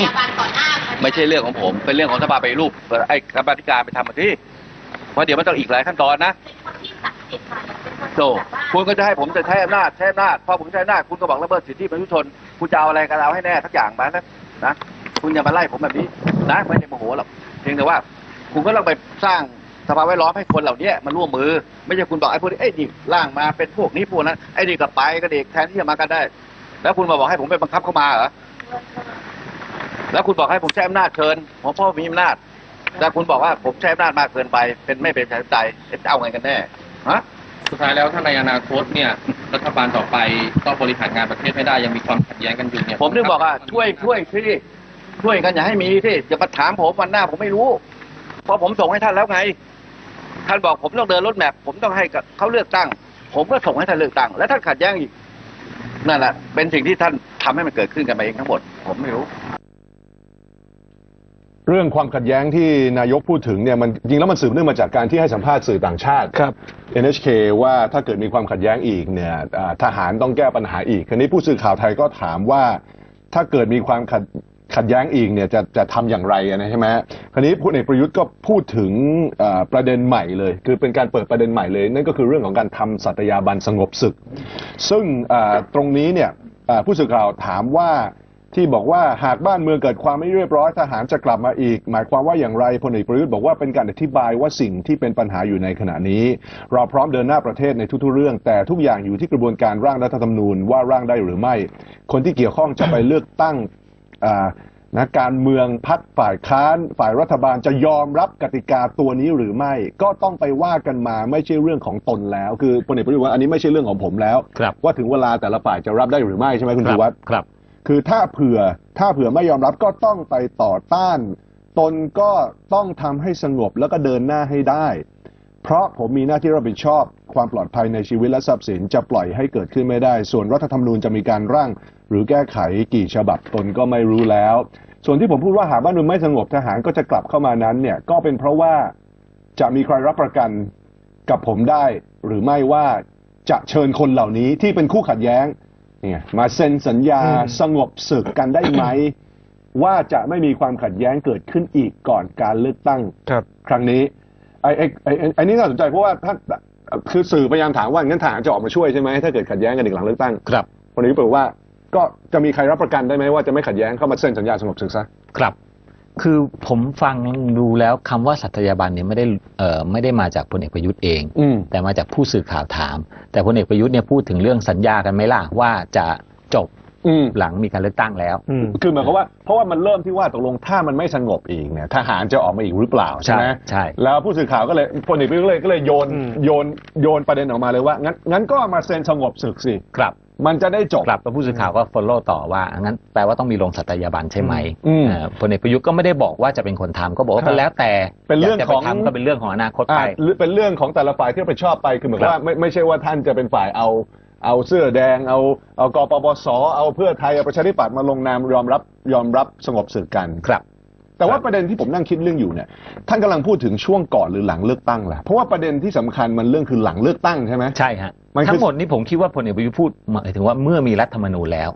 รยาบาลก่อนหน้าไม่ใช่เรื่องของผม เป็นเรื่องของสภาไปฏิรูปไอ้กรรมาธิการไปทำมาที่เพราะเดี๋ยวมันต้องอีกหลายขั้นตอนนะเป็นคนที่ศักดิ์สิทธิ์ค่ะเป็นคนโตที่แบบว่าคุณก็จะให้ผมจะใช้อำนาจใช้อำนาจพอผมใช้อำนาจคุณก็บอกระเบิดสิทธิมนุษยชนคุณจะเอาอะไรกันเอาให้แน่ทักอย่างมานะนะคุณอย่ามาไล่ผมแบบนี้นะไม่ได้โมโหหรอกเพียงแต่ว่า คุณก็ต้องไปสร้างสภาพแวดล้อมให้คนเหล่านี้มาร่วมมือ ไม่ใช่คุณบอกไอ้พวกนี้เอ้ยนี่ร่างมาเป็นพวกนี้พวกนั้นไอ้นี่ก็ไปก็เด็กแทนที่จะมากันได้ แล้วคุณมาบอกให้ผมไปบังคับเข้ามาเหรอ แล้วคุณบอกให้ผมใช้อำนาจเชิญผมเพราะมีอำนาจ แต่คุณบอกว่าผมใช้อำนาจมากเกินไป เป็นไม่เป็นประชาธิปไตยจะเอาไงกันแน่ฮะสุดท้ายแล้วถ้าในอนาคตเนี่ยรัฐบาลต่อไปต้องบริหารงานประเทศไม่ได้ยังมีความขัดแย้งกันอยู่เนี่ยผมถึงบอกว่าช่วยช่วยสิช่วยกันอย่าให้มีสิอย่ามาถามผมวันหน้าผมไม่รู้ เพราะผมส่งให้ท่านแล้วไง ท่านบอกผมต้องเดินรถแมพผมต้องให้กับเขาเลือกตั้ง ผมก็ส่งให้ท่านเลือกตั้ง แล้วท่านขัดแย้งอีกนั่นแหละเป็นสิ่งที่ท่านทำให้มันเกิดขึ้นกันมาเองทั้งหมด ผมไม่รู้ เรื่องความขัดแย้งที่นายกพูดถึงเนี่ยมันจริงแล้วมันสืบเนื่องมาจากการที่ให้สัมภาษณ์สื่อต่างชาติครับ NHK ว่าถ้าเกิดมีความขัดแย้งอีกเนี่ยอ่าทหารต้องแก้ปัญหาอีกคราวนี้ผู้สื่อข่าวไทยก็ถามว่า ถ้าเกิดมีความขัดขัดแย้งอีกเนี่ยจะจะทำอย่างไรนะใช่ไหมคราวนี้พลเอกประยุทธ์ก็พูดถึงอ่าประเด็นใหม่เลย คือเป็นการเปิดประเด็นใหม่เลย นั่นก็คือเรื่องของการทำสัตยาบันสงบศึก ซึ่งอ่าตรงนี้เนี่ยอ่าผู้สื่อข่าวถามว่า ที่บอกว่าหากบ้านเมืองเกิดความไม่เรียบร้อยทหารจะกลับมาอีก หมายความว่าอย่างไรพลเอกประยุทธ์บอกว่าเป็นการอธิบายว่าสิ่งที่เป็นปัญหาอยู่ในขณะนี้ เราพร้อมเดินหน้าประเทศในทุกๆเรื่อง แต่ทุกอย่างอยู่ที่กระบวนการร่างรัฐธรรมนูญว่าร่างได้หรือไม่ คนที่เกี่ยวข้องจะไปเลือกตั้งอ่านะการเมืองพักฝ่ายค้านฝ่ายรัฐบาลจะยอมรับกติกาตัวนี้หรือไม่ ก็ต้องไปว่ากันมาไม่ใช่เรื่องของตนแล้ว คือพลเอกประยุทธ์ว่าอันนี้ไม่ใช่เรื่องของผมแล้วครับว่าถึงเวลาแต่ละฝ่ายจะรับได้หรือไม่ใช่ไหมคุณครัชูวัฒน์ครับ คือถ้าเผื่อถ้าเผื่อไม่ยอมรับก็ต้องไปต่อต้าน ตนก็ต้องทำให้สงบแล้วก็เดินหน้าให้ได้ เพราะผมมีหน้าที่รับผิดชอบความปลอดภัยในชีวิตและทรัพย์สินจะปล่อยให้เกิดขึ้นไม่ได้ ส่วนรัฐธรรมนูญจะมีการร่าง หรือแก้ไขกี่ฉบับตนก็ไม่รู้แล้ว ส่วนที่ผมพูดว่าหากบ้านเมืองไม่สงบทหารก็จะกลับเข้ามานั้นเนี่ยก็เป็นเพราะว่าจะมีใครรับประกันกับผมได้ หรือไม่ว่าจะเชิญคนเหล่านี้ที่เป็นคู่ขัดแย้ง เนี่ยมาเซ็นสัญญาอืมสงบศึกกันได้ไหม ว่าจะไม่มีความขัดแย้งเกิดขึ้นอีกก่อนการเลือกตั้งครับ ครั้งนี้ไอ้ไอ้ไอ้ไอ้ไอ้นี่น่าสนใจเพราะว่าถ้าคือสื่อพยายามถามว่างั้นทหารจะออกมาช่วยใช่ไหมถ้าเกิดขัดแย้งกันอีกหลังเลือกตั้งครับคนนี้บอกว่าก็จะมีใครรับประกันได้ไหมว่าจะไม่ขัดแย้งเข้ามาเซ็นสัญญาสงบศึกซะครับ คือผมฟังดูแล้วคำว่าสัตยาบันเนี่ยไม่ได้เอ่อไม่ได้มาจากพลเอกประยุทธ์เองอืมแต่มาจากผู้สื่อข่าวถาม แต่พลเอกประยุทธ์เนี่ยพูดถึงเรื่องสัญญากันไหมล่ะว่าจะจบ อืม หลังมีการเลือกตั้งแล้ว อืม คือหมายความว่าเพราะว่ามันเริ่มที่ว่าตกลงถ้ามันไม่สงบอีกเนี่ยทหารจะออกมาอีกหรือเปล่าใช่ไหมใช่ใช่ แล้วผู้สื่อข่าวก็เลยพลเอกประยุทธ์ก็เลยก็เลยโยนอืม โยนโยนประเด็นออกมาเลยว่างั้นงั้นก็มาเซ็นสงบศึกสิครับ มันจะได้จบครับแล้วผู้สื่อข่าวก็ follow ต่อว่างั้นแปลว่าต้องมีลงสัตยาบันใช่ไหมอืมเอ่อพลเอกประยุทธ์ก็ไม่ได้บอกว่าจะเป็นคนทำก็บอกว่าครับก็แล้วแต่เป็นเรื่องยากจะของไปทำก็เป็นเรื่องของอนาคตไป อ่าหรือเป็นเรื่องของแต่ละฝ่ายที่รับผิดชอบไปคือเหมือนครับว่าไม่ไม่ใช่ว่าท่านจะเป็นฝ่ายเอา เอาเสื้อแดง เอาเอากปปสเอาเพื่อไทยเอาประชาธิปัตย์มาลงนามยอมรับยอมรับสงบศึกกันครับ แต่ว่าประเด็นที่ผมนั่งคิดเรื่องอยู่เนี่ยท่านกำลังพูดถึงช่วงก่อนหรือหลังเลือกตั้งแหละเพราะว่าประเด็นที่สำคัญมันเรื่องคือหลังเลือกตั้งใช่ไหมใช่ฮะมันคือทั้งหมดนี้ผมคิดว่าพลเอกประยุทธ์พูดหมายถึงว่าเมื่อมีรัฐธรรมนูญแล้ว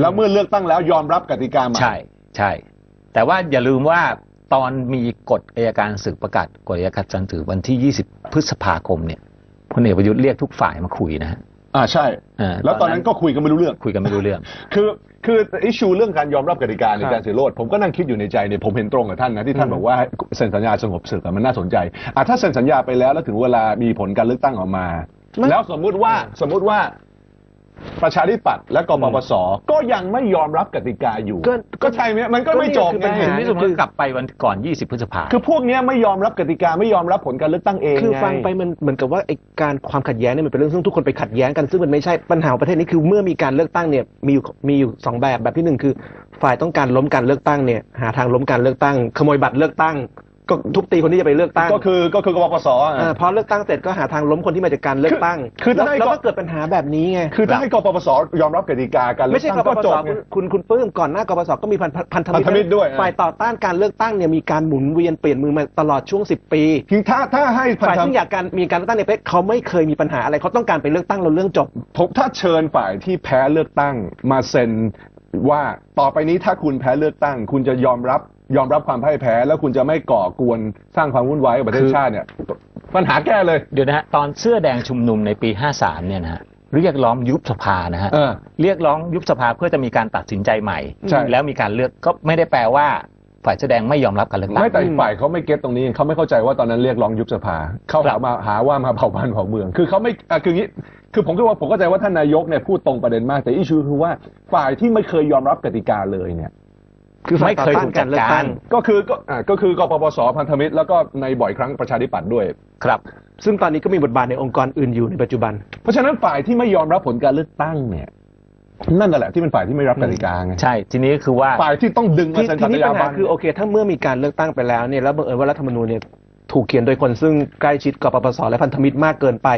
แล้วเมื่อเลือกตั้งแล้วยอมรับกติกาใหม่ใช่ใช่ แต่ว่าอย่าลืมว่าตอนมีกฎอัยการศึกประกาศกฎอัยการจันถือวันที่ 20 พฤษภาคมเนี่ยพลเอกประยุทธ์เรียกทุกฝ่ายมาคุยนะฮะ อ่าใช่อ่าแล้วตอนนั้นก็คุยกันไม่รู้เรื่อง คุยกันไม่รู้เรื่อง คือคืออิชูเรื่องการยอมรับกติกาในครับการเสียโรดผมก็นั่งคิดอยู่ในใจเนี่ยผมเห็นตรงกับท่านนะที่ท่านอืมบอกว่าเซ็นสัญญาสงบศึกอะมันน่าสนใจอะถ้าเซ็นสัญญาไปแล้วแล้วถึงเวลามีผลการเลือกตั้งออกมา แล้วสมมุติว่าสมมุติว่า ประชาธิปัตย์และกปปสก็ยังไม่ยอมรับกติกาอยู่ ก็ก็ใช่ไหมมันก็ไม่จบก็ไงนี่คือปัญหา ถึงที่สุดมันก็กลับไปวันก่อน 20 พฤษภา คือพวกเนี้ยไม่ยอมรับกติกาไม่ยอมรับผลการเลือกตั้งเองคือไงฟังไปมันเหมือนกับว่าไอ้การความขัดแย้งเนี่ยมันเป็นเรื่องซึ่งทุกคนไปขัดแย้งกันซึ่งมันไม่ใช่ปัญหาของประเทศนี้คือเมื่อมีการเลือกตั้งเนี่ยมีอยู่มีอยู่สองแบบแบบที่หนึ่งคือ ฝ่ายต้องการล้มการเลือกตั้งเนี่ยหาทางล้มการเลือกตั้ง ขโมยบัตรเลือกตั้ง ก็ทุบตีคนที่จะไปเลือกตั้งก็คือก็คือกปปสอะอ่าพอเลือกตั้งเสร็จก็หาทางล้มคนที่มาจากการเลือกตั้งคือคือแล้วถ้าให้แล้วก็ก็เกิดปัญหาแบบนี้ไงคือถ้าให้กปปสยอมรับกติกาการเลืไม่อกใช่ตั้งกปก็ปจสบไงคุณคุณคุณปลื้มก่อนหน้ากปปสก็มีพันพันธมิตรพันธมิตรด้วยอ่าฝ่ายต่อต้านการเลือกตั้งเนี่ยมีการหมุนเวียนเปลี่ยนมือมาตลอดช่วง 10 ปีคือถ้าถ้าให้พันฝ่ายธที่อยากการมีการเลือกตั้งในประเทศเขาไม่เคยมีปัญหาอะไรเขาต้องการไปเลือกตั้งเราเรื่องจบผมถ้าเชิญฝ่ายที่แพ้เลือกตั้งมาเซ็นว่าต่อไปนี้ถ้าคุณแพ้เลือกตั้ง คุณจะยอมรับ ยอมรับความพ่ายแพ้ แล้วคุณจะไม่ก่อกวนสร้างความวุ่นวายกับประเทศชาติเนี่ยปัญหาแก้เลย เดี๋ยวนะฮะตอนเสื้อแดงชุมนุมในปี 53 เนี่ยนะฮะเรียกร้องยุบสภานะฮะเออเรียกร้องยุบสภาเพื่อจะมีการตัดสินใจใหม่ ใช่ แล้วมีการเลือกก็ไม่ได้แปลว่าฝ่ายเสื้อแดงไม่ยอมรับการเลือกตั้ง ไม่แต่อีกฝ่ายเขาไม่เก็ตตรงนี้เขาไม่เข้าใจว่าตอนนั้นเรียกร้องยุบสภาเขาครัหาบมาหาว่ามาเผาบ้านเผาเมือง คือเขาไม่อะคืออย่างนี้ คือผมคิดว่าผมเข้าใจว่าท่านนายกเนี่ยพูดตรงประเด็นมาก แต่อิชูคือว่าฝ่ายที่ไม่เคยยอมรับกติกาเลยเนี่ย คือฝ่ายไม่เคยต่อต้านถูกจัดการก็คือก็อะก็คือกปปสพันธมิตรแล้วก็ในบ่อยครั้งประชาธิปัตย์ด้วย ครับ ซึ่งตอนนี้ก็มีบทบาทในองค์กรอื่นอยู่ในปัจจุบัน เพราะฉะนั้นฝ่ายที่ไม่ยอมรับผลการเลือกตั้งเนี่ย นั่นแหละที่เป็นฝ่ายที่ไม่รับกติกาไงใช่ ทีนี้คือว่าฝ่ายที่ต้องดึงมาที่เซ็นทีสัญนี้ญาปัญหาบันคือโอเค ถ้าเมื่อมีการเลือกตั้งไปแล้วเนี่ยแล้วบังเอิญว่ารัฐธรรมนูญเนี่ยถูกเขียนโดยคนซึ่งใกล้ชิดกับปปสและพันธมิตรมากเกินไป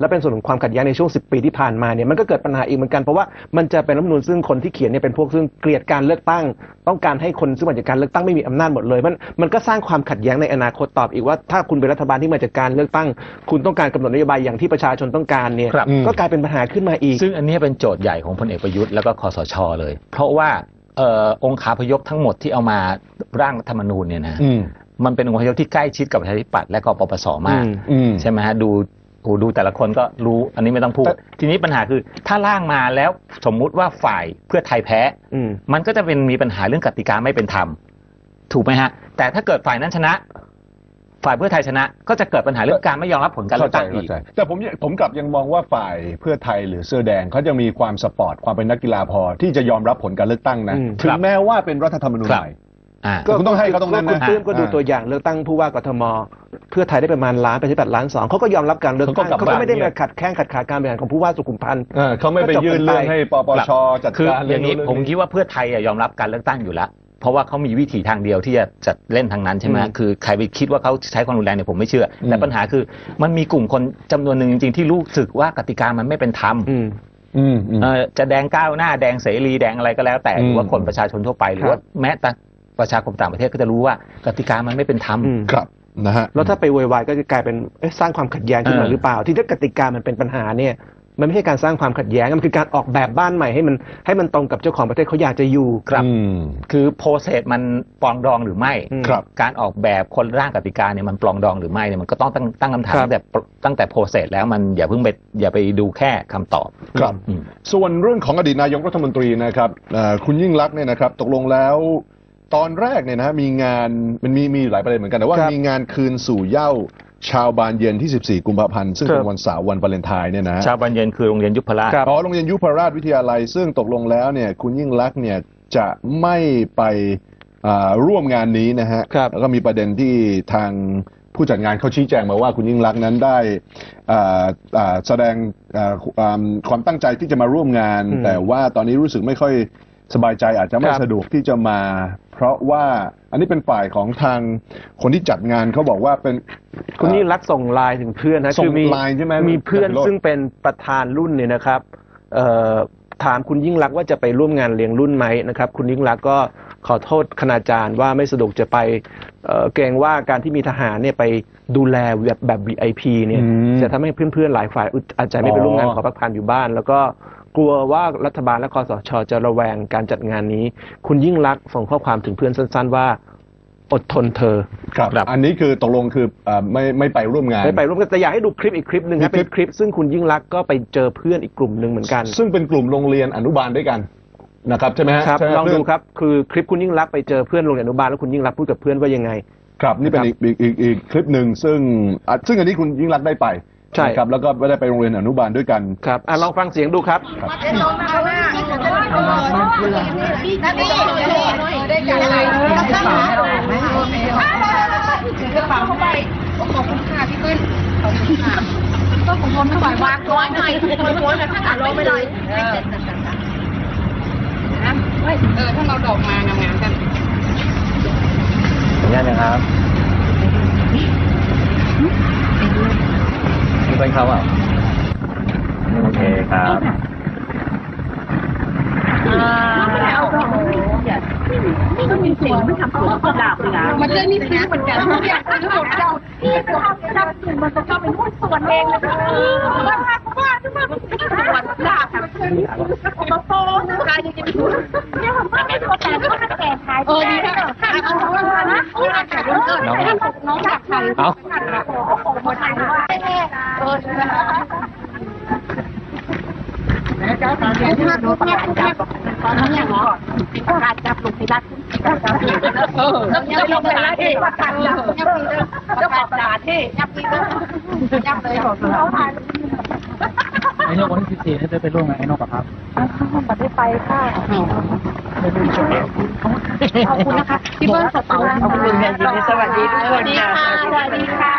และเป็นส่วนของความขัดแย้งในช่วง 10 ปีที่ผ่านมาเนี่ยมันก็เกิดปัญหาอีกเหมือนกันเพราะว่ามันจะเป็นรัฐธรรมนูญซึ่งคนที่เขียนเนี่ยเป็นพวกซึ่งเกลียดการเลือกตั้ง ต้องการให้คนซึ่งมาจากการเลือกตั้งไม่มีอำนาจหมดเลย มันมันก็สร้างความขัดแย้งในอนาคตตอบอีกว่า ถ้าคุณเป็นรัฐบาลที่มาจากการเลือกตั้ง คุณต้องการกำหนดนโยบายอย่างที่ประชาชนต้องการเนี่ยครับ ก็กลายเป็นปัญหาขึ้นมาอีก ซึ่งอันนี้เป็นโจทย์ใหญ่ของพลเอกประยุทธ์แล้วก็คอสชเลย เพราะว่าเอ่อองค์คาพยพทั้งหมดที่เอามาร่างรัฐธรรมนูญเนี่ยนะ อืม มันเป็นองค์คาพยพที่ใกล้ชิดกับประชาธิปัตย์และก็ปปสมากอืมอืม ใช่ไหมฮะดู โอ้ดูแต่ละคนก็รู้อันนี้ไม่ต้องพูดแต่ทีนี้ปัญหาคือถ้าร่างมาแล้วสมมุติว่าฝ่ายเพื่อไทยแพ้ อืม มันก็จะเป็นมีปัญหาเรื่องกติกาไม่เป็นธรรม ถูกไหมฮะ แต่ถ้าเกิดฝ่ายนั้นชนะ ฝ่ายเพื่อไทยชนะ ก็จะเกิดปัญหาเรื่องการไม่ยอมรับผลการเลืเข้าอกใจตั้งอีเข้ากใจแต่ผมผมกลับยังมองว่าฝ่ายเพื่อไทยหรือเสื้อแดงเขายังมีความสปอร์ตความเป็นนักกีฬาพอที่จะยอมรับผลการเลือกตั้งนะ อืม ถึครังบแม้ว่าเป็นรัฐธรรมนูญครับ ใหม่ อ่าคุณต้องให้เขาตรงนั้นนะคุณตื้มก็ดูอ่าตัวอย่างเลือกตั้งผู้ว่ากทม เพื่อไทยได้ประมาณล้านไปที่แปดล้านสองเขาก็ยอมรับการเลือกตั้งเขาก็กลับเขาก็ไม่ได้บ้านมาขัดแข้งขัดขาการบริหารของผู้ว่าสุขุมพันธ์เออเขาไม่ไปยื่นเรื่องให้ปปชจัดคือการอย่างนี้เรื่ผมคิดว่าเพื่อไทยอะยอมรับการเลือกตั้งอยู่แล้วเพราะว่าเขามีวิธีทางเดียวที่จะจะเล่นทางนั้นใช่ไหมอืมคือใครไปคิดว่าเขาใช้ความรุนแรงเนี่ยผมไม่เชื่ออแต่ปัญหาคือมันมีกลุ่มคนจำนวนหนึ่งจริงๆที่รู้สึกว่ากติกามันไม่เป็นธรรมอืมอืมอืมเอ่อจะแดงก้าวหน้าแดงเสรีแดงอะไรก็แล้ว แต่อืมหรือว่าคนประชาชนทั่วไปหรือว่าแม้แต่ ประชาคมต่างประเทศก็จะรู้ว่ากติกามันไม่เป็นธรรม อืม ครับนะฮะ แล้วถ้าไปโวยวายก็จะกลายเป็นเอ๊ะสร้างความขัดแย้งขึ้นมาเออ หรือเปล่า ที่ถ้ากติกามันเป็นปัญหาเนี่ย มันไม่ใช่การสร้างความขัดแย้ง มันคือการออกแบบบ้านใหม่ให้มันให้มันตรงกับเจ้าของประเทศเขาอยากจะอยู่ ครับ อืม คือโปรเซสมันปลองดองหรือไม่ อืมครับ การออกแบบคนร่างกติกาเนี่ยมันปลองดองหรือไม่เนี่ยมันก็ต้องตั้งตั้งคำถามครับ ตั้งแต่ตั้งแต่โปรเซสแล้วมันอย่าเพิ่งไปอย่าไปดูแค่คำตอบ ครับ อืม ส่วนเรื่องของอดีตนายกรัฐมนตรีนะครับเอ่อคุณยิ่งรักษณ์เนี่ยนะครับ ตกลงแล้ว ตอนแรกเนี่ยนะฮะมีงานมันมีมีหลายประเด็นเหมือนกันแต่ว่าครับมีงานคืนสู่เหย้าชาวบานเย็นที่ 14 กุมภาพันธ์ซึ่งเป็ครันบ วันเสาร์วันวาเลนไทน์เนี่ยนะฮะ ชาวบันเย็นคือโรงเรียนยุพราช ครับอ๋อโรงเรียนยุพราชวิทยาลัย ซึ่งตกลงแล้วเนี่ยคุณยิ่งรักษณ์เนี่ยจะไม่ไปอ่าร่วมงานนี้นะฮะครับแล้วก็มีประเด็นที่ทางผู้จัดงานเขาชี้แจงมาว่าคุณยิ่งรักษณ์นั้นได้อ่าอ่าแสดงอ่าความความตั้งใจที่จะมาร่วมงาน อืมแต่ว่าตอนนี้รู้สึกไม่ค่อย สบายใจอาจจะไม่ครับสะดวกที่จะมา เพราะว่าอันนี้เป็นฝ่ายของทางคนที่จัดงานเขาบอกว่าเป็นคุณยิ่งรักษณ์ส่งไลน์ถึงเพื่อนนะส่งคือมีไลน์ใช่ไหมมีเพื่อนอาจารย์วิโรจน์ซึ่งเป็นประธานรุ่นเนี่ยนะครับเอ่อถามคุณยิ่งรักษณ์ว่าจะไปร่วมงานเลี้ยงรุ่นไหมนะครับ คุณยิ่งรักษณ์ก็ขอโทษคณาจารย์ว่าไม่สะดวกจะไปเอ่อเกรงว่าการที่มีทหารเนี่ยไปดูแลแบบแบบ VIP เนี่ยอืมจะทำให้เพื่อนๆหลายฝ่ายอึดอาจจะไม่ไปร่วมงานขอพักผ่อนอยู่บ้าน แล้วก็ กลัวว่ารัฐบาลและคอสชจะระแวงการจัดงานนี้ คุณยิ่งรักษณ์ส่งข้อความถึงเพื่อนสั้น ๆ ว่าอดทนเธอครับครับอันนี้คือตกลงคืออ่าไม่ไม่ไปร่วมงานไม่ไปร่วมกันแต่อยากให้ดูคลิปอีกคลิปหนึ่งครับมีคลิเป็ปนคลิป ซึ่งคุณยิ่งรักษณ์ก็ไปเจอเพื่อนอีกกลุ่มหนึ่งเหมือนกัน ซึ่งเป็นกลุ่มโรงเรียนอนุบาลด้วยกันนะครับใช่ไหมฮะครับใช่ไหมลองดูเพื่นครับคือคลิปคุณยิ่งรักษณ์ไปเจอเพื่อนโรงเรียนอนุบาลแล้วคุณยิ่งรักษณ์พูดกับเพื่อนว่ายังไง ครับนี่เป็นครับอีกอีกอีกอีกคลิปหนึ่งซึ่งอะซึ่งอันนี้คุณยิ่งรักษณ์ได้ไป ใช่ นะครับแล้วก็ไม่ได้ไปโรงเรียนอนุบาลด้วยกัน ครับอะลองฟังเสียงดูครับนั่นนี่ได้กันอะไรก ระเป๋ากระเป๋าเข้าไปขอบคุณค่ะพี่ขึ้นขอบคุณค่ะก็ของคนถวายวางร้อยหน่อยคนม้วนแล้วถ้าลงไปเลยเออเออถ้าเราดอกมางามๆกันสัญญาณนะครับมีเป็นเขาอะโอเคครับมันจะมีซื้อเหมือนกันทุกอย่างคือของเราที่เราทำถึงมันจะเข้าไปหุ้นส่วนเองนะคะว่าว่าว่าทุกคนเป็นส่วนหลักค่ะมาโตการจริงๆเนี่ยผมก็ไม่เข้าใจว่าถ้าแก่ไทยเออดีนะถ้าเอาของมานะเอาหน้าขายเกินน้องอยากไทยเอาโอ้โหคนไทยว่า แน่เจ้าสาวเนี่ยเนี่ยเนี่ยเนี่ยตอนนี้เนาะประกาศจับลูกศิษย์เออแล้วเนี่ยลงไปแล้วที่ประกาศจับเนี่ยปีนึงเจ้าของตลาดที่ยับปีนึงยับเลยของเขาถ่ายไอ้นกวันที่สิบสี่นี่จะไปร่วมงานไอ้นกอะครับบัตรได้ไปค่ะขอบคุณนะคะพี่เบิ้ลสตาร์ขอบคุณค่ะยินดีสวัสดีสวัสดีค่ะสวัสดีค่ะ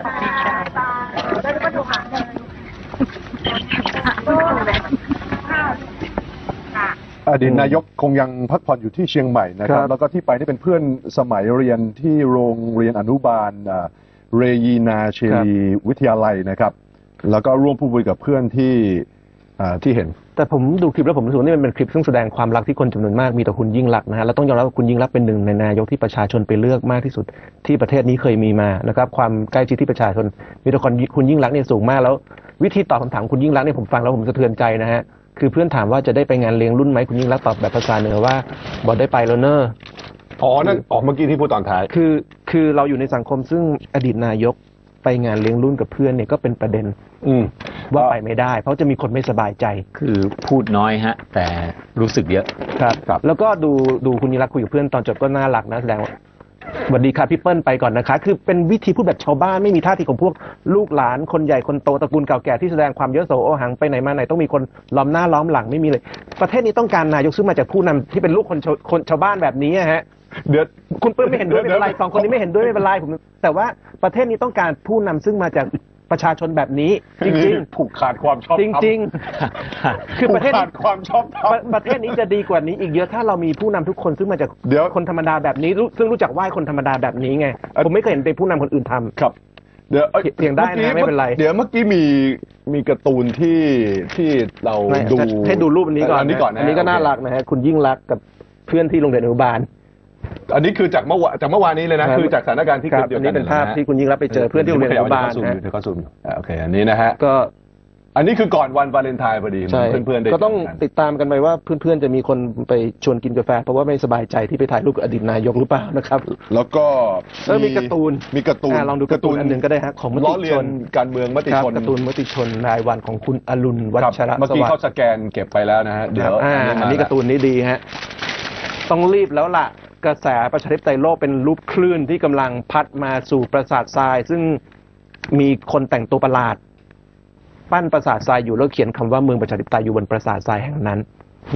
สวัสดีค่ะแล้วก็ดูหาค่ะ อดีตนายกคงยังพักผ่อนอยู่ที่เชียงใหม่นะครับ ครับแล้วก็ที่ไปนี่เป็นเพื่อนสมัยเรียนที่โรงเรียนอนุบาลอ่าเรยีนาเชลีวิทยาลัยนะครับ แล้วก็ร่วมพูดคุยกับเพื่อนที่อ่าที่เห็น แต่ผมดูคลิปแล้วผมรู้สึกว่านี่มันเป็นคลิปซึ่งแสดงความรักที่คนจำนวนมากมีต่อคุณยิ่งรักษณ์นะฮะแล้วต้องยอมรับว่าคุณยิ่งรักษณ์เป็นหนึ่งในนายกที่ประชาชนไปเลือกมากที่สุดที่ประเทศนี้เคยมีมานะครับความใกล้ชิดที่ประชาชนมีต่อคนคุณยิ่งรักษณ์เนี่ยสูงมากแล้ว วิธีตอบคำถามคุณยิ่งรักษณ์เนี่ยผมฟังแล้วผมสะเทือนใจนะฮะ คือเพื่อนถามว่าจะได้ไปงานเลี้ยงรุ่นไหมคุณยิ่งรักษณ์ตอบแบบภาษาเหนือว่าบอกได้ไปแล้วเนอะอ๋อนั่นออกเมื่อกี้ที่พูดตอนท้าย คือคือเราอยู่ในสังคมซึ่งอดีตนายกไปงานเลี้ยงรุ่นกับเพื่อนเนี่ยก็เป็นประเด็นอืมว่าไปไม่ได้ เพราะจะมีคนไม่สบายใจคือพูดน้อยฮะ แต่รู้สึกเยอะ ครับครับแล้วก็ดูดูคุณยิ่งรักษณ์คุยกับเพื่อนตอนจบก็น่ารักนะแสดงว่า สวัสดีค่ะพี่เปิ้ลไปก่อนนะคะ คือเป็นวิธีพูดแบบชาวบ้านไม่มีท่าทีของพวกลูกหลานคนใหญ่คนโตตระกูลเก่าแก่ที่แสดงความเยอะโสโอหังไปไหนมาไหนต้องมีคนล้อมหน้าล้อมหลังไม่มีเลย ประเทศนี้ต้องการนายกซึ่งมาจากผู้นำที่เป็นลูกคนชาวคนชาวบ้านแบบนี้ฮะเดี๋ยวคุณเปิ้ลไม่เห็นด้วยไม่เป็นไรสองคนนี้ไม่เห็นด้วยไม่เป็นไรผมแต่ว่าประเทศนี้ต้องการผู้นำซึ่งมาจาก ประชาชนแบบนี้ จริงผูกขาดความชอบๆจริงๆๆคือประเทศผูกขานี้ดความชอบธรรมประประเทศนี้จะดีกว่านี้อีกเยอะถ้าเรามีผู้นำทุกคนซึ่งมาจากเดี๋ยว คนธรรมดาแบบนี้รู้ซึ่งรู้จักไหว้คนธรรมดาแบบนี้ไงเอ่อผมไม่เคยเห็นเป็นผู้นำคนอื่นทำ ครับ เดี๋ยวอ้เถียงได้นะมื่อกี้ไม่เป็นไรเดี๋ยวเมื่อกี้มีมีการ์ตูนที่ที่เราไม่ดูให้ดูรูปอันนี้ก่อนอันนี้ก่อนนะอันนี้ก็น่ารักนะฮะคุณยิ่งรักษณ์กับเพื่อนที่โรงเรียนอนุบาล อันนี้คือจากเมื่อวานจากเมื่อวานนี้เลยนะครับคือจากสถานการณ์ที่ครัเกิบดเดียวอันกันี้นเป็นภาพะฮะที่คุณยิ่งรักษณ์ไปเจอเพื่อนที่โรงเรียนอนุบาลเดี๋ยวนะเดี๋ยวเขาซูมอยู่อ่าโอเคอันนี้นะฮะก็ อันนี้คือก่อนวันวาเลนไทน์พอดีใช่เพื่อนๆได้ก็ต้องเจกันติดตามกันไปว่าเพื่อนๆจะมีคนไปชวนกินกาแฟ เพราะว่าไม่สบายใจที่ไปถ่ายรูปกับอดีตนายกหรือเปล่านะครับ แล้วก็เออมีการ์ตูน มีการ์ตูนอ่าลองดูการ์ตูนอันหนึ่งก็ได้ฮะของมล้อติเลีชยนนการเมืองมติครับชนการ์ตูนมติชนรายวันของคุณอรุณวัครับชระเมื่อสกี้วัสเขาดิ์สแกนเก็บไปแล้วนะฮะเดี๋ยวอ่ามาอันนี้การ์ตูนนี้ดีฮะต้องรีบแล้วล่ะ กระแสประชาธิปไตยโลกเป็นรูปคลื่นที่กำลังพัดมาสู่ปราสาททราย ซึ่งมีคนแต่งตัวประหลาด ปั้นปราสาททรายอยู่แล้วเขียนคำว่าเมืองประชาธิปไตยอยู่บนปราสาททรายแห่งนั้น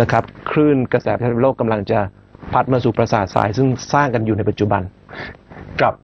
นะครับ คลื่นกระแสประชาธิปไตยโลกกำลังจะพัดมาสู่ปราสาททราย ซึ่งสร้างกันอยู่ในปัจจุบัน กับ